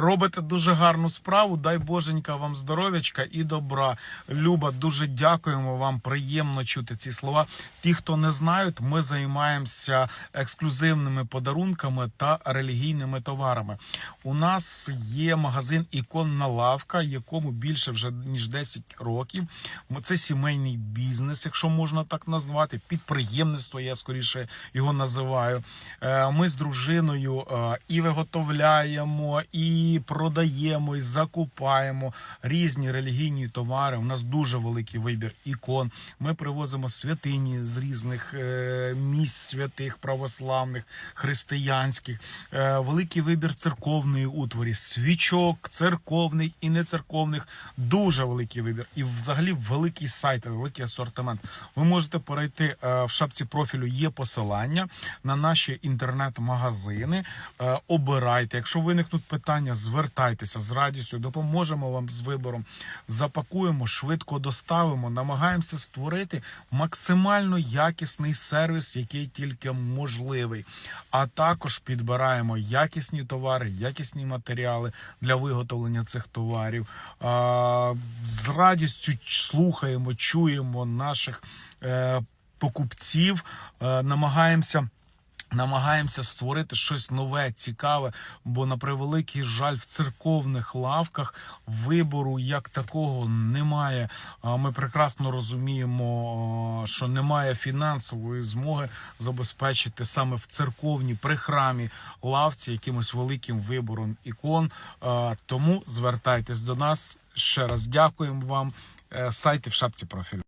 робите дуже гарну справу. Дай Боженька вам здоров'ячка і добра. Люба, дуже дякуємо вам. Приємно чути ці слова. Ті, хто не знають, ми займаємося ексклюзивними подарунками та релігійними товарами. У нас є магазин Іконна лавка, якому більше вже ніж 10 років. Це сімейний бізнес, якщо можна так назвати. Підприємництво, я скоріше його називаю. Е, Ми з дружиною е, і виготовляємо, і продаємо, і закупаємо різні релігійні товари. У нас дуже великий вибір ікон. Ми привозимо святині з різних е, місць святих православних, християнських, Е, великий вибір церковної утворі, свічок, церковних і нецерковних. Дуже великий вибір. І взагалі великий сайт, великий асортимент. Ви можете перейти е, в шапці профілю. Є посилання на наші інтернет-магазини. Обирайте. Якщо виникнуть питання, звертайтеся з радістю, допоможемо вам з вибором. Запакуємо, швидко доставимо. Намагаємося створити максимально якісний сервіс, який тільки можливий. А також підбираємо якісні товари, якісні матеріали для виготовлення цих товарів. З радістю слухаємо, чуємо наших е, покупців, е, намагаємося. Намагаємося створити щось нове, цікаве, бо на превеликий жаль в церковних лавках вибору як такого немає. Ми прекрасно розуміємо, що немає фінансової змоги забезпечити саме в церковній при храмі лавці якимось великим вибором ікон. Тому звертайтесь до нас ще раз. Дякуємо вам. Е, Сайти в шапці профілю.